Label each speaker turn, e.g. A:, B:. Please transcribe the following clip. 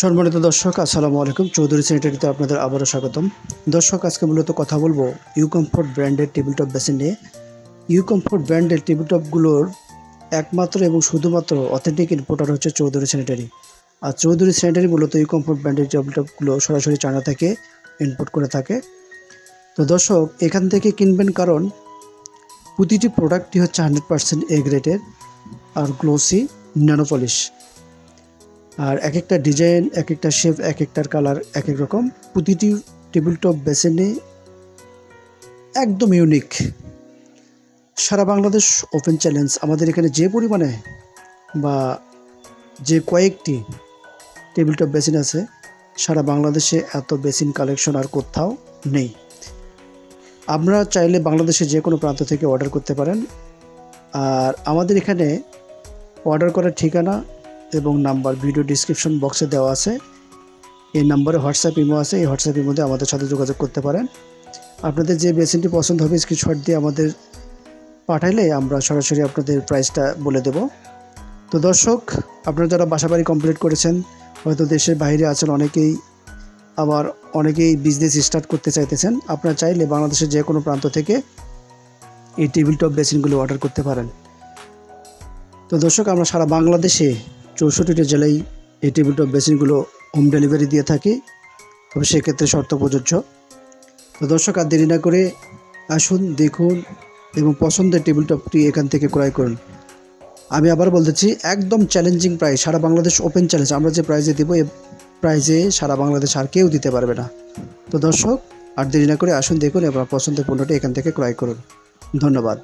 A: সম্মানিত দর্শক, আসসালামু আলাইকুম। চৌধুরী স্যানিটারিতে আপনাদের আবারও স্বাগতম। দর্শক, আজকে মূলত কথা বলব ইউ কমফোর্ট ব্র্যান্ডের টেবিল টপ বেসিন নিয়ে। ইউ কমফোর্ট ব্র্যান্ডের টেবিল টপগুলোর একমাত্র এবং শুধুমাত্র অথেন্টিক ইম্পোর্টার হচ্ছে চৌধুরী স্যানিটারি আর চৌধুরী স্যানিটারি মূলত ইউ কমফোর্ট ব্র্যান্ডের টেবিল টপগুলো সরাসরি চায়না থেকে ইম্পোর্ট করে থাকে। তো দর্শক, এখান থেকে কিনবেন কারণ প্রতিটি প্রোডাক্টটি হচ্ছে হান্ড্রেড পার্সেন্ট এ গ্রেডের আর গ্লোসি ন্যানো পলিশ আর এক একটা ডিজাইন এক একটা শেপ এক একটার কালার এক এক রকম। প্রতিটি টেবিল টপ বেসিনে একদম ইউনিক। সারা বাংলাদেশ ওপেন চ্যালেঞ্জ। আমাদের এখানে যে পরিমাণে বা যে কয়েকটি টেবিল টপ বেসিন আছে, সারা বাংলাদেশে এত বেসিন কালেকশন আর কোথাও নেই। আপনারা চাইলে বাংলাদেশে যে কোনো প্রান্ত থেকে অর্ডার করতে পারেন। আর আমাদের এখানে অর্ডার করার ঠিকানা এবং নাম্বার ভিডিও ডিসক্রিপশন বক্সে দেওয়া আছে। এই নাম্বারে হোয়াটসঅ্যাপ ইমো আছে, এই হোয়াটসঅ্যাপ ইমোতে আমাদের সাথে যোগাযোগ করতে পারেন। আপনাদের যে বেসিনটি পছন্দ হবে স্ক্রিনশট দিয়ে আমাদের পাঠাইলে আমরা সরাসরি আপনাদের প্রাইসটা বলে দেব। তো দর্শক, আপনারা যারা বাসাবাড়ি কমপ্লিট করেছেন, হয়তো দেশের বাইরে আছেন, অনেকেই আবার অনেকেই বিজনেস স্টার্ট করতে চাইতেছেন। আপনারা চাইলে বাংলাদেশের যে কোনো প্রান্ত থেকে এই টেবিল টপ বেসিনগুলো অর্ডার করতে পারেন। তো দর্শক, আমরা সারা বাংলাদেশে চৌষট্টিটা জেলায় এই টেবিল টপ বেসিনগুলো হোম ডেলিভারি দিয়ে থাকি। তবে সেক্ষেত্রে শর্ত প্রযোজ্য। তো দর্শক, আর দেরি না করে আসুন, দেখুন এবং পছন্দের টেবিল টপটি এখান থেকে ক্রয় করুন। আমি আবার বলতেছি একদম চ্যালেঞ্জিং প্রাইস সারা বাংলাদেশ ওপেন চ্যালেঞ্জ আমরা যে প্রাইজে দেবো, এ প্রাইজে সারা বাংলাদেশ আর কেউ দিতে পারবে না। তো দর্শক, আর দেরি না করে আসুন, দেখুন এবং পছন্দের পণ্যটি এখান থেকে ক্রয় করুন। ধন্যবাদ।